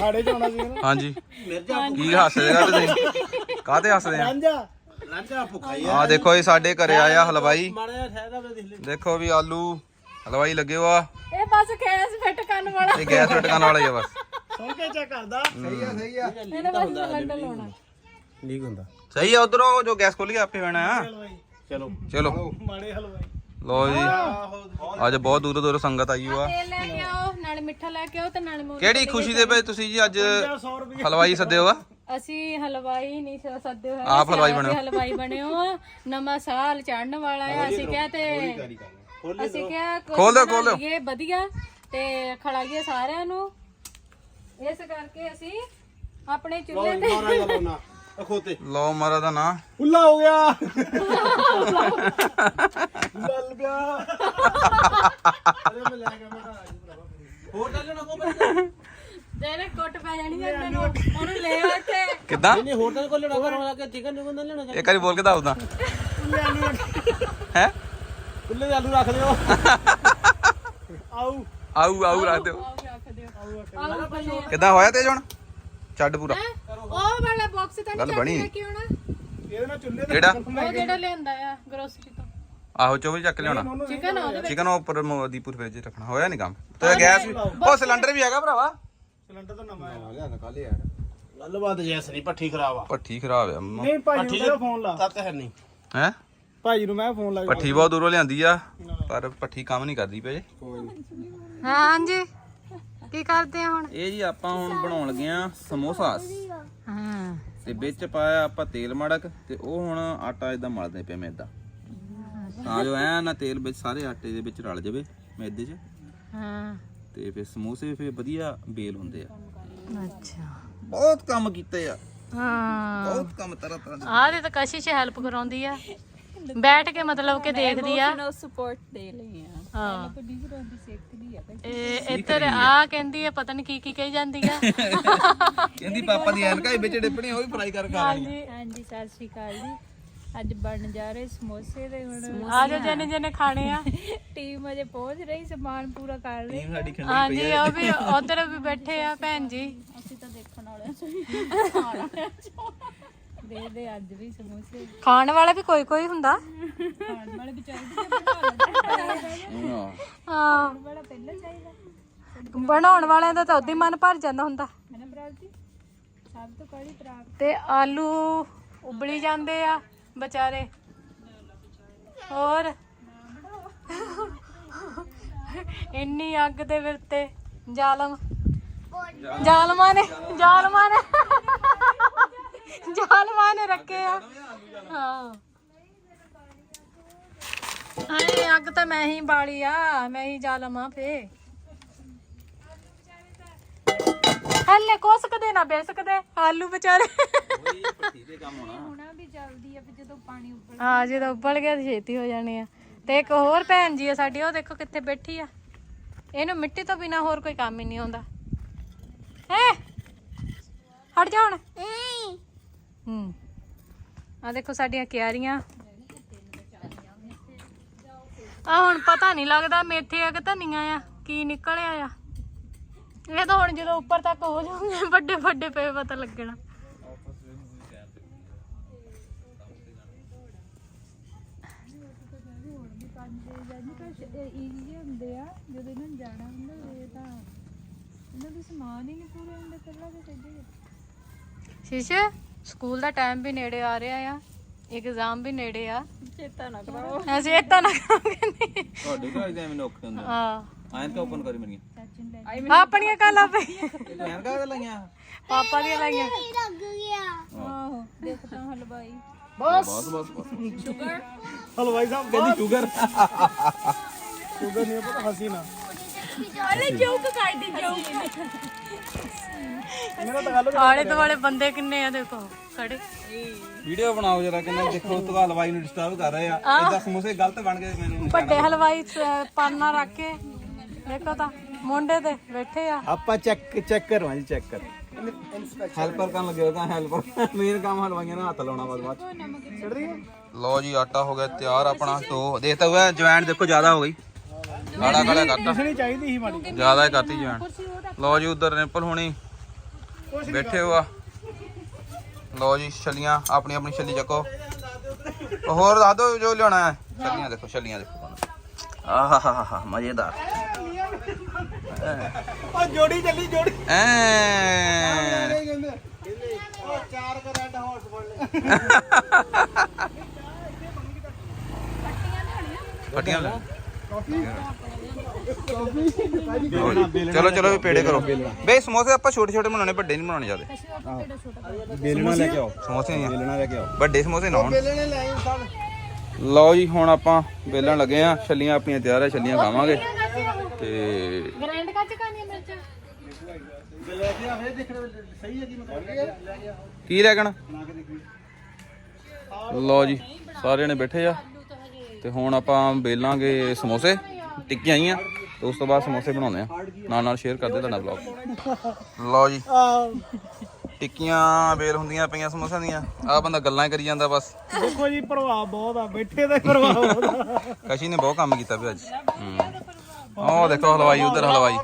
ਖਾੜੇ ਚ ਆਉਣਾ ਸੀ ਨਾ ਹਾਂਜੀ। ਮਿਰਜ਼ਾ ਕੀ ਹੱਸਦੇਗਾ ਤੁਸੀਂ? ਕਾਹਤੇ ਹੱਸਦੇ ਆ? ਰਾਂਝਾ। ਲਾਂਝਾ ਭੁੱਖਾ ਹੀ ਆ। ਦੇਖੋ ਇਹ ਸਾਡੇ ਘਰੇ ਆਇਆ ਹਲਵਾਈ। ਮਾੜਾ ਠਹਿਰ ਦੇਖ ਲੈ। ਦੇਖੋ ਵੀ ਆਲੂ ਹਲਵਾਈ ਲੱਗੇ ਹੋਆ। ਇਹ ਬਸ ਗੈਸ ਫਿੱਟ ਕਰਨ ਵਾਲਾ। ਇਹ ਗੈਸ ਲਟਕਣ ਵਾਲਾ ਹੀ ਆ ਬਸ। ਸੁਣ ਕੇ ਚੈੱਕ ਕਰਦਾ। ਸਹੀ ਆ ਸਹੀ ਆ। ਇਹਨੇ ਬਸ ਸਿਲੰਡਰ ਲਾਉਣਾ। ਠੀਕ ਹੁੰਦਾ। ਸਹੀ ਆ ਉਧਰੋਂ ਜੋ ਗੈਸ ਖੋਲ ਕੇ ਆਪੇ ਹੋਣਾ ਆ। ਚਲੋ। ਚਲੋ। ਮਾੜੇ ਹਲਵਾਈ। ਲੋ ਜੀ। ਅੱਜ ਬਹੁਤ ਦੂਰੋਂ ਦੂਰੋਂ ਸੰਗਤ ਆਈ ਹੋਆ। ਤੇਲ ਲੈ ਕੇ ਆਓ। ਨਾਲੇ ਮਿੱਠਾ ਲੈ ਕੇ ਆਓ ਤੇ ਨਾਲੇ ਮੂੰਗੀ ਕਿਹੜੀ ਖੁਸ਼ੀ ਦੇ ਵਿੱਚ ਤੁਸੀਂ ਜੀ ਅੱਜ 100 ਰੁਪਏ ਹਲਵਾਈ ਸੱਦੇ ਹੋਆ ਅਸੀਂ ਹਲਵਾਈ ਨਹੀਂ ਸ- ਸੱਦੇ ਹੋਏ। ਆਪ ਹਲਵਾਈ ਬਣੇ। ਹੋ। ਹਲਵਾਈ ਬਣੇ ਹੋ ਨਵਾਂ ਸਾਲ ਚੜਨ ਵਾਲਾ ਹੈ ਅਸੀਂ ਕਿਹਾ ਤੇ ਅਸੀਂ ਕਿਹਾ ਕੁਛ ਖੋਲ ਦਿਓ, ਖੋਲ ਦਿਓ। ਵਧੀਆ ਤੇ ਖੜਾਈਏ ਸਾਰਿਆਂ ਨੂੰ। ਇਸ ਕਰਕੇ ਅਸੀਂ ਆਪਣੇ ਚੁੱਲ੍ਹੇ ਤੇ ਮਾਰਾ ਗੱਲ ਨਾ ਅਖੋਤੇ ਲੋ ਮਾਰਾ ਦਾ ਨਾਂ। ਉੱਲਾ ਹੋ ਗਿਆ। ਲੱਲ ਪਿਆ ਅਰੇ ਮੈਂ ਲੈ ਕੇ ਮੈਂ ਘਰ ਆ ਹੋਰ ਚੱਲ ਲੈਣਾ ਕੋ ਜਿਹੜੇ ਕੁੱਟ ਪੈ ਜਾਣੀ ਹੈ ਮੈਨੂੰ। ਉਹਨੂੰ ਲੈ ਆ ਕੇ ਕਿੱਦਾਂ? ਨਹੀਂ ਹੋਰ ਤਾਂ ਕੋਈ ਲੈਣਾ ਕਰੋ ਕਿ ਚਿਕਨ ਨੂੰ ਨਾ ਲੈਣਾ ਇੱਕ ਵਾਰੀ ਬੋਲ ਕੇ ਦੱਸਦਾ ਹੈ? ਕੁੱਲੇ ਦੇ ਆਲੂ ਰੱਖ ਦਿਓ ਆਉ ਆਊ ਆਊ ਰੱਖ ਦਿਓ। ਆਓ ਰੱਖ ਦਿਓ। ਆਓ ਬੰਨੇ ਕਿੱਦਾਂ ਹੋਇਆ ਤੇਜ ਹੁਣ? ਛੱਡ ਪੂਰਾ। ਉਹ ਵਾਲਾ ਬਾਕਸ ਤਾਂ ਨਹੀਂ ਇਹਦੇ ਨਾਲ ਚੁੱਲ੍ਹੇ ਉਹ ਜਿਹੜਾ ਲਿਆਂਦਾ ਆ ਗਰੋਸਰੀ ਤੋਂ। ਆਹੋ ਚੋਵੀ ਚੱਕ ਲਿਆਉਣਾ। ਚਿਕਨ ਉਹਦੇ ਵਿੱਚ। ਚਿਕਨ ਉੱਪਰ ਮੋਦੀਪੁਰ ਫ੍ਰਿਜ 'ਚ ਰੱਖਣਾ ਹੋਇਆ ਨਹੀਂ ਕੰਮ। ਤੇ ਗੈਸ ਵੀ ਉਹ ਸਿਲੰਡਰ ਵੀ ਹੈਗਾ ਭਰਾਵਾ। ਸਿਲੰਡਰ ਤਾਂ ਨਵਾਂ ਆ ਲਿਆ ਕਾਲੇ ਯਾਰ ਗੱਲਬਾਤ ਜੈਸ ਨਹੀਂ ਪੱਠੀ ਖਰਾਬ ਆ। ਪੱਠੀ ਖਰਾਬ ਆ ਮੰਮਾ। ਨਹੀਂ ਭਾਜੀ ਨੂੰ ਮੇਰਾ ਫੋਨ ਲਾ। ਤੱਕ ਹੈ ਨਹੀਂ। ਹੈ? ਭਾਜੀ ਨੂੰ ਮੈਂ ਫੋਨ ਲਾ ਪੱਠੀ ਬਹੁਤ ਦੂਰੋਂ ਲਿਆਂਦੀ ਆ ਪਰ ਪੱਠੀ ਕੰਮ ਨਹੀਂ ਕਰਦੀ ਪਏ ਹਾਂਜੀ। ਕੀ ਕਰਦੇ ਆ ਹੁਣ? ਇਹ ਜੀ ਆਪਾਂ ਹੁਣ ਬਣਾਉਣ ਲੱਗੇ ਆ ਸਮੋਸਾਸ। ਹਾਂ। ਤੇ ਵਿੱਚ ਪਾਇਆ ਆਪਾਂ ਤੇਲ ਮੜਕ ਤੇ ਉਹ ਹੁਣ ਆਟਾ ਇਦਾਂ ਮਲਦੇ ਪਏ ਮੈਦਾ ਤਾਂ ਜੋ ਐ ਨਾ ਤੇਲ ਵਿੱਚ ਸਾਰੇ ਆਟੇ ਦੇ ਵਿੱਚ ਰਲ ਜਾਵੇ ਮੈਦੇ 'ਚ। ਹਾਂ। ਤੇ ਫਿਰ ਸਮੋਸੇ ਫਿਰ ਵਧੀਆ ਬੇਲ ਹੁੰਦੇ ਆ। ਅੱਛਾ। ਬਹੁਤ ਕੰਮ ਕੀਤੇ ਆ। ਹਾਂ। ਬਹੁਤ ਕੰਮ ਤਰ੍ਹਾਂ ਤਰ੍ਹਾਂ ਦੇ। ਆਹ ਤੇ ਤਾਂ ਕਸ਼ਿਸ਼ ਹੈਲਪ ਕਰਾਉਂਦੀ ਆ। ਬੈਠ ਕੇ ਮਤਲਬ ਕਿ ਦੇਖਦੀ ਆ। ਸਪੋਰਟ ਦੇ ਲਈ ਆ। ਹਾਂ। ਪ੍ਰੋਡਿਊਸਰ ਦੀ ਸਿੱਖਦੀ ਆ ਇਹ ਇੱਧਰ ਆ। ਕਹਿੰਦੀ ਆ ਪਤਾ ਨਹੀਂ ਕੀ ਕੀ ਕਹੀ ਜਾਂਦੀ ਆ। ਕਹਿੰਦੀ ਪਾਪਾ ਦੀ ਐਨਕਾਂ ਵਿੱਚ ਡਿੱਪਣੀ ਉਹ ਵੀ ਫਰਾਈ ਕਰ ਖਾ ਲੈਣੀ ਹਾਂਜੀ ਹਾਂਜੀ ਸਤਿ ਸ਼੍ਰੀ ਅਕਾਲ ਜੀ। ਅੱਜ ਬਣ ਜਾ ਰਹੇ ਸਮੋਸੇ ਦੇ ਹੁਣ। ਆ ਜਾ ਜਿਹਨੇ ਜਿਹਨੇ ਖਾਣੇ ਆ। ਟੀਮ ਅਜੇ ਪਹੁੰਚ ਰਹੀ ਸਮਾਨ ਪੂਰਾ ਕਰ ਲਈ ਟੀਮ ਸਾਡੀ ਖੰਡੀ ਹਾਂਜੀ ਉਹ ਵੀ ਉਧਰ ਵੀ ਬੈਠੇ ਆ ਭੈਣ ਜੀ। ਅਸੀਂ ਤਾਂ ਦੇਖਣ ਵਾਲੇ ਖਾਣ। ਦੇ ਦੇ ਅੱਜ ਵੀ ਸਮੋਸੇ। ਖਾਣ ਵਾਲਾ ਵੀ ਕੋਈ ਕੋਈ ਹੁੰਦਾ। ਖਾਣ ਵਾਲੇ ਵੀ ਚਾਹੀਦੇ ਆ, ਬਣਾ ਲੈਂਦੇ ਹਾਂ। ਹਾਂ ਬੜਾ ਪਹਿਲਾਂ ਚਾਹੀਦਾ। ਬਣਾਉਣ ਵਾਲਿਆਂ ਦਾ ਤਾਂ ਉਦੋਂ ਹੀ ਮਨ ਭਰ ਜਾਂਦਾ ਹੁੰਦਾ। ਹੈ ਨਾ ਬਰਾਜ ਜੀ ਸਭ ਤੋਂ ਕੜੀ ਪ੍ਰਾਪ ਤੇ ਆਲੂ ਉਬਲੀ ਜਾਂਦੇ ਆ। ਵਿਚਾਰੇ। ਹੋਰ? ਇੰਨੀ ਅੱਗ ਦੇ ਵਿਰਤੇ ਜ਼ਾਲਮ। ਜ਼ਾਲਮਾਂ ਨੇ ਜ਼ਾਲਮਾਂ ਨੇ। ਜ਼ਾਲਮਾਂ ਨੇ ਰੱਖੇ ਆ। ਹਾਂ। ਹਾਏ, ਅੱਗ ਤਾਂ ਮੈਂ ਹੀ ਬਾਲੀ ਆ, ਮੈਂ ਹੀ ਜ਼ਾਲਮ ਆ ਫੇ। ਹੱਲੇ ਕੋਸਕਦੇ ਨਾ ਬੇਸਕਦੇ ਆਲੂ ਵਿਚਾਰੇ। ਹੋਣਾ। ਵੀ ਜਲਦੀ ਆ ਫਿਰ ਜਦੋਂ ਪਾਣੀ ਉੱਪਰ ਹਾਂ ਜਦੋਂ ਉੱਬਲ ਗਿਆ ਤੇ ਛੇਤੀ ਹੋ ਜਾਣੇ ਆ। ਤੇ ਇੱਕ ਹੋਰ ਭੈਣ ਜੀ ਆ ਸਾਡੀ ਉਹ ਦੇਖੋ ਕਿੱਥੇ ਬੈਠੀ ਆ। ਇਹਨੂੰ ਮਿੱਟੀ ਤੋਂ ਬਿਨਾ ਹੋਰ ਕੋਈ ਕੰਮ ਹੀ ਨਹੀਂ ਆਉਂਦਾ ਹੈ? ਹਟ ਜਾ ਹੁਣ। ਹੂੰ। ਆ ਦੇਖੋ ਸਾਡੀਆਂ ਕਿਆਰੀਆਂ। ਆ ਹੁਣ ਪਤਾ ਨਹੀਂ ਲੱਗਦਾ ਮੇਥੇ ਆ ਕਿ ਧਨੀਆ ਆ ਕੀ ਨਿਕਲਿਆ ਆ। ਇਹ ਤਾਂ ਹੁਣ ਜਦੋਂ ਉੱਪਰ ਤੱਕ ਹੋ ਜਾਣਗੇ ਵੱਡੇ ਵੱਡੇ ਪਏ ਪਤਾ ਲੱਗਣਾ। ਈਜ਼ੀ ਹੁੰਦੇ ਆ ਜਦੋਂ ਇਹਨਾਂ ਨੂੰ ਜਾਣਾ ਹੁੰਦਾ ਇਹ ਤਾਂ ਇਹਨਾਂ ਦੇ ਸਮਾਨ ਹੀ ਨਹੀਂ ਪੂਰੇ ਹੁੰਦੇ ਪਹਿਲਾਂ ਤੇ ਸਿੱਧੇ ਸ਼ੀਸ਼ੇ ਸਕੂਲ ਦਾ ਟਾਈਮ ਵੀ ਨੇੜੇ ਆ ਰਿਹਾ ਆ ਐਗਜ਼ਾਮ ਵੀ ਨੇੜੇ ਆ। ਚੇਤਾ ਨਾ ਕਰਾਓ ਅਸੀਂ ਇਹ ਤਾਂ ਨਾ ਕਰਾਂਗੇ। ਨਹੀਂ ਤੁਹਾਡੇ ਘਰ ਦੇ ਮੈਨੂੰ ਔਖੇ ਹੁੰਦੇ ਹਾਂ। ਐਂ ਤਾਂ ਓਪਨ ਕਰੀ ਮੇਰੀਆਂ। ਆਪਣੀਆਂ ਕਾਲਾਂ ਪਈ ਇਹ ਐਨਕਾਂ ਲਾਈਆਂ? ਪਾਪਾ ਦੀਆਂ ਲਾਈਆਂ। ਆਹੋ। ਦੇਖ ਤਾਂ ਹਲਵਾਈ। ਬਸ। ਬਸ ਬਸ ਬਸ। ਹਲਵਾਈ ਸਾਹਿਬ ਕਹਿੰਦੀ ਸ਼ੂਗਰ ਸ਼ੂਗਰ ਨਹੀਂ ਪਤਾ ਹਸੀ ਨਾ। ਅਰੇ ਜੋਕ ਕਰਦੀ ਜੋਕ ਮੇਰਾ ਤਾਂ ਗੱਲ ਆਲੇ ਦੁਆਲੇ ਬੰਦੇ ਕਿੰਨੇ ਆ ਦੇਖੋ ਖੜੇ। ਵੀਡੀਓ ਬਣਾਓ ਜਰਾ ਕਿੰਨਾ ਦੇਖੋ ਤੂੰ ਹਲਵਾਈ ਨੂੰ ਡਿਸਟਰਬ ਕਰ ਰਹੇ ਆ। ਇਦਾਂ ਸਮੋਸੇ ਗਲਤ ਬਣ ਗਏ ਮੈਨੂੰ। ਵੱਡੇ ਹਲਵਾਈ ਪਾਨਾ ਰੱਖ ਕੇ। ਦੇਖੋ ਤਾਂ ਮੁੰਡੇ ਤੇ ਬੈਠੇ ਆ। ਆਪਾਂ ਚੈੱਕ ਚੈੱਕ ਕਰਵਾ ਜੀ ਚੈੱਕ ਕਰ। ਹੈਲਪਰ ਕਰਨ ਲੱਗੇ ਹੋਗਾ ਹੈਲਪਰ ਮੇਨ ਕੰਮ ਹਲਵਾਈਆਂ ਨਾਲ ਹੱਥ ਲਾਉਣਾ ਬਸ ਬਾਅਦ ਛੱਡ ਰਹੀ ਲਓ ਜੀ ਆਟਾ ਹੋ ਗਿਆ ਤਿਆਰ ਆਪਣਾ ਤੋ ਦੇਖਤਾ ਹੋਇਆ ਜਵੈਣ ਦੇਖੋ ਜ਼ਿਆਦਾ ਹੋ ਗਈ। ਕਾਲਾ ਕਾਲਾ ਕਰਤਾ। ਨਹੀਂ ਚਾਹੀਦੀ ਸੀ ਮਾੜੀ। ਜ਼ਿਆਦਾ ਹੀ ਕਰਤੀ ਜਵੈਣ। ਲਓ ਜੀ ਉਧਰ ਨਿੰਪਲ ਹੋਣੀ। ਬੈਠੇ ਹੋ ਆ ਲਓ ਜੀ ਛੱਲੀਆਂ ਆਪਣੀ ਆਪਣੀ ਛੱਲੀ ਚੱਕੋ। ਉਹ ਹੋਰ ਦੱਸ ਦਿਓ ਜੋ ਲਿਆਉਣਾ ਹੈ। ਛੱਲੀਆਂ ਦੇਖੋ ਛੱਲੀਆਂ ਦੇਖੋ। ਆਹਾਹਾਹਾ ਮਜ਼ੇਦਾਰ। ਉਹ ਜੋੜੀ ਚੱਲੀ ਜੋੜੀ। ਐ। ਕਹਿੰਦੇ ਉਹ ਚਾਰ ਕਰ ਰੈੱਡ ਹਾਰਸ ਫੜ ਲੈ। ਫਟੀਆਂ ਲੈ ਚਲੋ ਚਲੋ ਵੀ ਪੇੜੇ ਕਰੋ। ਬੇ ਸਮੋਸੇ ਆਪਾਂ ਛੋਟੇ ਛੋਟੇ ਬਣਾਉਣੇ ਵੱਡੇ ਨਹੀਂ ਬਣਾਉਣੇ ਜ਼ਿਆਦਾ। ਬੇਲਣਾ ਲੈ ਕੇ ਆਓ। ਸਮੋਸੇ ਨਹੀਂ ਆ। ਬੇਲਣਾ ਲੈ ਕੇ ਆਓ। ਵੱਡੇ ਸਮੋਸੇ ਨਾ ਹੋਣ। ਬੇਲਣੇ ਲੈ ਆਈ ਸਭ ਲਓ ਜੀ ਹੁਣ ਆਪਾਂ ਵੇਲਣ ਲੱਗੇ ਆ। ਛੱਲੀਆਂ ਆਪਣੀਆਂ ਤਿਆਰ ਆ ਛੱਲੀਆਂ ਖਾਵਾਂਗੇ। ਤੇ ਗ੍ਰੈਂਡ ਕੱਚ ਕਾਨੀ ਮਿਰਚ ਲੈ ਕੇ ਆਵੇ ਦੇਖਣ ਸਹੀ ਹੈ ਕੀ ਮਤਲਬ ਲੈ ਗਿਆ ਕੀ ਲੱਗਣਾ ਬਣਾ ਕੇ ਦੇਖੀ ਲਓ ਜੀ ਸਾਰੇ ਨੇ ਬੈਠੇ ਆ। ਤੇ ਹੁਣ ਆਪਾਂ ਵੇਲਾਂਗੇ ਸਮੋਸੇ ਟਿੱਕੀਆਂ ਆਈਆਂ ਤੇ ਉਸ ਤੋਂ ਬਾਅਦ ਸਮੋਸੇ ਬਣਾਉਂਦੇ ਆ। ਨਾਲ ਨਾਲ ਸ਼ੇਅਰ ਕਰਦੇ ਤੁਹਾਡਾ ਵਲੌਗ ਲਓ ਜੀ ਟਿੱਕੀਆਂ ਵੇਲ ਹੁੰਦੀਆਂ ਪਈਆਂ ਸਮੋਸਿਆਂ ਦੀਆਂ। ਆ ਬੰਦਾ ਗੱਲਾਂ ਹੀ ਕਰੀ ਜਾਂਦਾ ਬਸ। ਦੇਖੋ ਜੀ ਪ੍ਰਭਾਵ ਬਹੁਤ ਆ ਬੈਠੇ ਦਾ ਪ੍ਰਭਾਵ ਕਸ਼ੀ ਨੇ ਬਹੁਤ ਕੰਮ ਕੀਤਾ ਵੀ ਅੱਜ। ਹੂੰ। ਉਹ ਦੇਖੋ ਹਲਵਾਈ ਉਧਰ ਹਲਵਾਈ।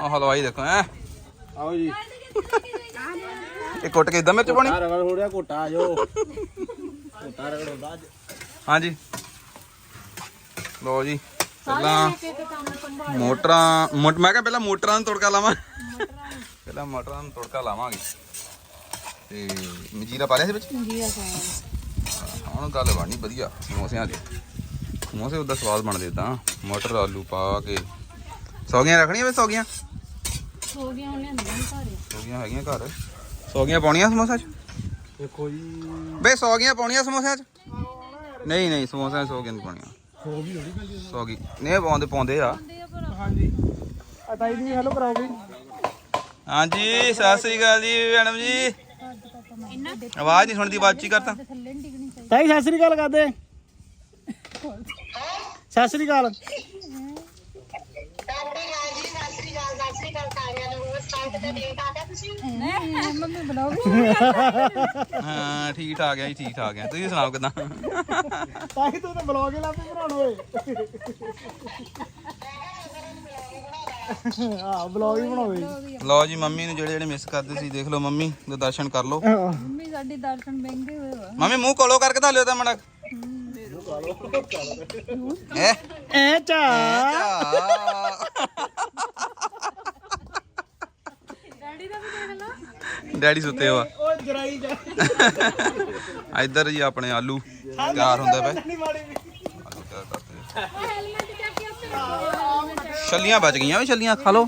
ਉਹ ਹਲਵਾਈ ਦੇਖੋ ਐ ਆਓ ਜੀ। ਇਹ ਕੁੱਟ ਕੇ ਇਦਾਂ ਮਿਰਚ ਪਾਉਣੀ? ਰਗੜ ਹੋ ਰਿਹਾ ਘੋਟਾ ਜੋ ਘੋਟਾ ਰਗੜ ਹੁੰਦਾ ਅੱਜ। ਹਾਂਜੀ। ਲੋ ਜੀ ਪਹਿਲਾਂ ਮੋਟਰਾਂ ਮੋਟ- ਮੈਂ ਕਿਹਾ ਪਹਿਲਾਂ ਮੋਟਰਾਂ ਨੂੰ ਤੜਕਾ ਲਾਵਾਂ। ਪਹਿਲਾਂ ਮੋਟਰਾਂ ਨੂੰ ਤੜਕਾ ਲਾਵਾਂਗੇ। ਤੇ ਮਜੀਰਾ ਪਾ ਲਿਆ ਸੀ ਵਿੱਚ? ਜੀ ਆ ਸਾਰਾ ਹੁਣ ਗੱਲ ਬਣਨੀ ਵਧੀਆ ਸਮੋਸਿਆਂ ਦੀ। ਸਮੋਸੇ ਉਹਦਾ ਸਵਾਦ ਬਣਦੇ ਤਾਂ। ਮਟਰ ਆਲੂ ਪਾ ਕੇ। ਸੌਗੀਆਂ ਰੱਖਣੀਆਂ ਵੇ ਸੌਗੀਆਂ? ਹੋ ਗਿਆ ਉਹਨੇ ਅੰਦਰ ਹੀ ਭਾਰਿਆ ਸੌਗੀਆਂ ਹੈਗੀਆਂ ਘਰ। ਸੌਗੀਆਂ ਪਾਉਣੀਆਂ ਸਮੋਸਾ 'ਚ? ਦੇਖੋ ਜੀ। ਬੇ ਸੌਗੀਆਂ ਪਾਉਣੀਆਂ ਸਮੋਸਿਆਂ 'ਚ? ਨਹੀਂ ਨਹੀਂ ਸਮੋਸਿਆਂ 'ਚ ਸੌਗੀਆਂ ਨਹੀਂ ਪਾਉਣੀਆਂ। ਹੋ ਵੀ ਥੋੜੀ ਗੱਲ ਸੌਗੀ। ਨਹੀਂ ਪਾਉਂਦੇ ਪਾਉਂਦੇ ਆ। ਹਾਂਜੀ। ਆ ਤਾਈ ਜੀ ਹੈਲੋ ਕਰਾਓਗੇ ਹਾਂਜੀ ਸਤਿ ਸ੍ਰੀ ਅਕਾਲ ਜੀ ਮੈਡਮ ਜੀ। ਆਵਾਜ਼ ਨਹੀਂ ਸੁਣਦੀ ਬਾਤ ਚੀ ਕਰਤਾ। ਥੱਲੇ ਨਹੀਂ ਡਿੱਗਣੀ ਚਾਹੀਦੀ। ਤਾਈ ਸਤਿ ਸ੍ਰੀ ਅਕਾਲ ਕਰਦੇ। ਸਤਿ ਸ੍ਰੀ ਅਕਾਲ। ਮੰਮੀ ਬਣਾਓ ਹਾਂ ਠੀਕ ਠਾਕ ਆ ਜੀ ਠੀਕ ਠਾਕ ਆ। ਤੁਸੀਂ ਸੁਣਾਓ ਕਿਦਾਂ? ਤਾਈ ਤੂੰ ਤਾਂ ਬਲੌਗ ਹੀ ਲੱਭੀ ਬਣਾਉਣ ਓਏ। ਹਾਂ ਬਲੌਗ ਹੀ ਬਣਾਵੇ ਲਓ ਜੀ ਮੰਮੀ ਨੂੰ ਜਿਹੜੇ ਜਿਹੜੇ ਮਿਸ ਕਰਦੇ ਸੀ ਦੇਖ ਲਓ ਮੰਮੀ ਦੇ ਦਰਸ਼ਨ ਕਰ ਲਓ। ਮੰਮੀ ਸਾਡੀ ਦਰਸ਼ਨ ਮਹਿੰਗੇ ਹੋਏ ਵਾ। ਮੰਮੀ ਮੂੰਹ ਕੋਲੋ ਕਰਕੇ ਤਾਂ ਲਿਓ ਤਾਂ ਮੜਾ। ਐ ਐ ਚਾ ਡੈਡੀ ਦਾ ਵੀ ਦੇਖ ਲਾ ਡੈਡੀ ਸੁੱਤੇ ਹੋਆ। ਓ ਜਰਾਈ ਜਾ ਇੱਧਰ ਜੀ ਆਪਣੇ ਆਲੂ ਤਿਆਰ ਹੁੰਦੇ ਪਏ। ਨਹੀਂ ਮਾੜੀ ਆਲੂ ਤਿਆਰ ਕਰਦੇ ਹੈਲਮਟ ਚੱਕ ਕੇ ਉੱਤੇ ਛੱਲੀਆਂ ਬਚ ਗਈਆਂ ਵੀ ਛੱਲੀਆਂ ਖਾ ਲਓ।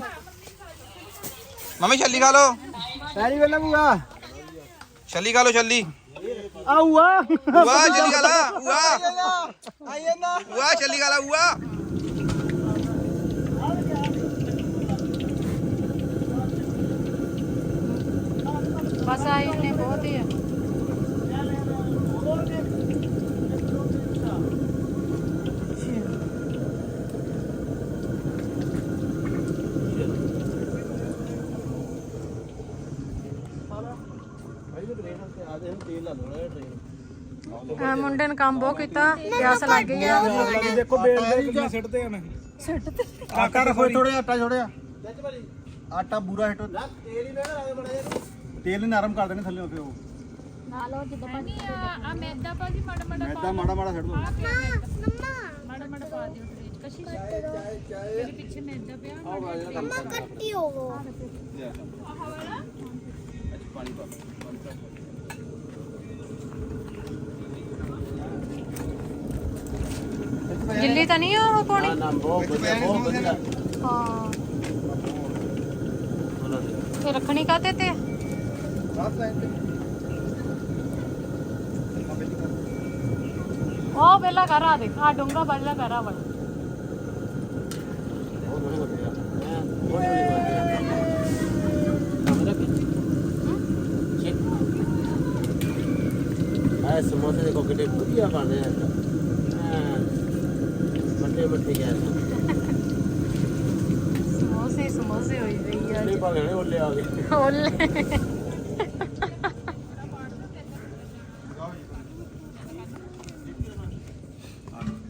ਮੰਮੀ ਛੱਲੀ ਖਾ ਲਓ। ਪੈਰੀ ਵੇਲਾ ਬੂਆ ਛੱਲੀ ਖਾ ਲਓ ਛੱਲੀ। ਆਊਆ ਵਾਹ ਛੱਲੀ ਖਾ ਲਾ ਵਾਹ ਆਈਏ ਨਾ ਵਾਹ ਛੱਲੀ ਖਾ ਲਾ ਵਾਹ ਬਸ ਆਈ ਨੇ ਬਹੁਤ ਹੀ ਆ। ਆ ਮੁੰਡੇ ਨੇ ਕੰਮ ਬਹੁਤ ਕੀਤਾ ਪਿਆਸ ਲੱਗ ਗਈ ਆ। ਦੇਖੋ ਬੇਲ ਦੇ ਕਿੰਨੇ ਸਿੱਟਦੇ ਹਨ ਛੱਟ ਤੇ ਆਟਾ ਰੱਖੋ ਥੋੜਾ ਆਟਾ ਛੋੜਿਆ ਆਟਾ ਬੂਰਾ ਹਟੋ ਤੇਲ ਹੀ ਮੇਰਾ ਬੜਾ ਤੇਲ ਨੇ ਨਰਮ ਕਰ ਦੇਣੇ ਥੱਲੇ ਉੱਤੇ ਉਹ। ਨਹੀਂ ਆ ਆ ਮੈਦਾ ਭਾਜੀ ਮਾੜਾ ਮਾੜਾ ਮੈਦਾ ਮਾੜਾ ਮਾੜਾ ਛੱਡ ਦੋ। ਮਾੜਾ ਮਾੜਾ ਪਾ ਦਿਓ ਫ੍ਰਿਜ ਕਸ਼ੀ ਮੇਰੇ ਪਿੱਛੇ ਮੈਦਾ ਪਿਆ ਗਿੱਲੀ ਤਾਂ ਨਹੀਂ ਉਹ ਪਾਉਣੀ? ਨਾ ਬਹੁਤ ਵਧੀਆ ਬਹੁਤ ਵਧੀਆ। ਹਾਂ। ਇਹ ਰੱਖਣੀ ਕਾਤੇ ਤੇ? ਆ? ਉਹ ਪਹਿਲਾਂ ਕਰ ਆ ਦੇਖ ਆ ਡੂੰਗਾ ਪਹਿਲਾਂ ਕਰ ਆ। ਸਮੋਸੇ ਦੇਖੋ ਕਿੰਨੇ ਵਧੀਆ ਬਣਦੇ ਆ। ਹਾਂ ਬੱਤੀ ਗੈਸ ਸਮੋਸੇ ਸਮੋਸੇ ਹੋਈ ਪਈ ਆ ਪਾ ਲੈਣੇ ਓਲੇ ਆ ਗਏ ਓਲੇ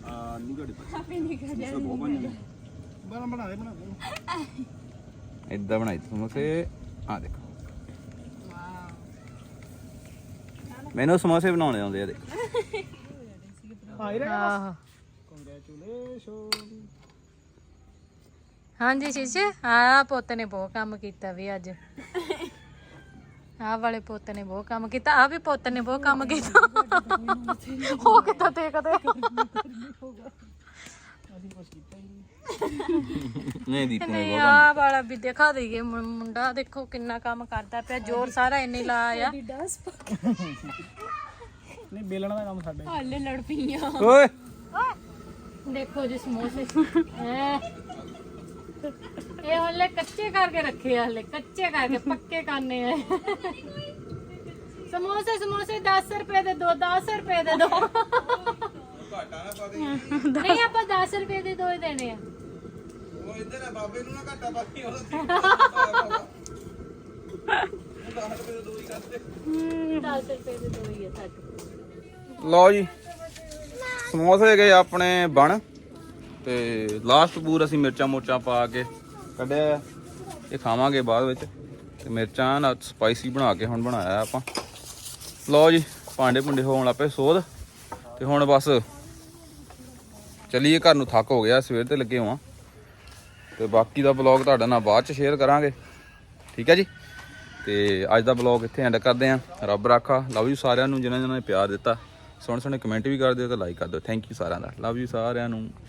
ਆ ਨਹੀਂ ਗੜੀ ਆਪੇ ਨਹੀਂ ਕਰ ਬਣਾ ਬਣਾ ਦੇ ਬਣਾ ਦੇ ਇਦਾਂ ਬਣਾਈ ਸਮੋਸੇ। ਆ ਦੇਖੋ। ਮੈਨੂੰ ਸਮੋਸੇ ਬਣਾਉਣੇ ਆਉਂਦੇ ਆ ਦੇਖੋ। ਆਹ। ਹਾਂਜੀ ਸ਼ੀਸ਼ੇ ਆ ਪੁੱਤ ਨੇ ਬਹੁਤ ਕੰਮ ਕੀਤਾ ਵੀ ਅੱਜ। ਆਹ ਵਾਲੇ ਪੁੱਤ ਨੇ ਬਹੁਤ ਕੰਮ ਕੀਤਾ ਆ ਵੀ ਪੁੱਤ ਨੇ ਬਹੁਤ ਕੰਮ ਕੀਤਾ। ਉਹ ਕਿਤਾ ਤੇ ਕਦੇ ਨਹੀਂ ਦੀਪੂ ਨੇ ਨਹੀਂ ਆ ਵਾਲਾ ਵੀ ਦਿਖਾ ਦਈਏ ਮੁੰ- ਮੁੰਡਾ ਦੇਖੋ ਕਿੰਨਾ ਕੰਮ ਕਰਦਾ ਪਿਆ ਜ਼ੋਰ ਸਾਰਾ ਇੰਨੇ ਲਾਇਆ ਨਹੀਂ ਬੇਲਣਾ ਦਾ ਕੰਮ ਸਾਡੇ। ਹਾਲੇ ਲੜ ਪਈਆਂ। ਓਏ! ਦੇਖੋ ਜੀ ਸਮੋਸੇ। ਹੈਂ। ਇਹ ਹਲੇ ਕੱਚੇ ਕਰਕੇ ਰੱਖੇ ਆ ਹਲੇ ਕੱਚੇ ਕਰਕੇ ਪੱਕੇ ਕਰਨੇ ਆ। ਸਮੋਸੇ ਸਮੋਸੇ 10 ਰੁਪਏ ਦੇ ਦੋ 10 ਰੁਪਏ ਦੇ ਦੋ। ਨਹੀਂ ਆਪਾਂ 10 ਰੁਪਏ ਦੇ ਦੋ ਹੀ ਦੇਣੇ ਆ। ਉਹ ਇੱਧਰ ਬਾਬੇ ਨੂੰ ਨਾ ਘਾਟਾ ਪਾਈ ਉਹ 10 ਰੁਪਏ ਦੇ ਦੋ ਹੀ ਆ ਸਾਡੇ ਲਓ ਜੀ। ਸਮੋਸੇ ਗਏ ਆਪਣੇ ਬਣ ਤੇ ਲਾਸਟ ਪੂਰ ਅਸੀਂ ਮਿਰਚਾਂ ਮੁਰਚਾਂ ਪਾ ਕੇ ਕੱਢਿਆ ਆ। ਇਹ ਖਾਵਾਂਗੇ ਬਾਅਦ ਵਿੱਚ। ਤੇ ਮਿਰਚਾਂ ਨਾਲ ਸਪਾਈਸੀ ਬਣਾ ਕੇ ਹੁਣ ਬਣਾਇਆ ਆਪਾਂ। ਲਓ ਜੀ, ਭਾਂਡੇ ਭੁੰਡੇ ਹੋਣ ਲੱਪੇ ਸੋਧ। ਤੇ ਹੁਣ ਬਸ ਚੱਲੀਏ, ਘਰ ਨੂੰ ਥੱਕ ਹੋ ਗਿਆ, ਸਵੇਰ ਤੇ ਲੱਗੇ ਹੋਵਾਂ। ਤੇ ਬਾਕੀ ਦਾ ਬਲੌਗ ਤੁਹਾਡੇ ਨਾਲ ਬਾਅਦ ਚ ਸ਼ੇਅਰ ਕਰਾਂਗੇ। ਠੀਕ ਹੈ ਜੀ? ਤੇ ਅੱਜ ਦਾ ਬਲੌਗ ਇੱਥੇ ਐਂਡ ਕਰਦੇ ਆਂ। ਰੱਬ ਰਾਖਾ। ਲਵ ਯੂ ਸਾਰਿਆਂ ਨੂੰ, ਜਿਨ੍ਹਾਂ ਜਿਨ੍ਹਾਂ ਨੇ ਪਿਆਰ ਦਿੱਤਾ। ਸੋਹਣੇ ਸੋਹਣੇ ਕਮੈਂਟ ਵੀ ਕਰ ਦਿਓ ਤੇ ਲਾਈਕ ਕਰ ਦਿਓ। ਥੈਂਕ ਯੂ ਸਾਰਿਆਂ ਦਾ। ਲਵ ਯੂ ਸਾਰਿਆਂ ਨੂੰ।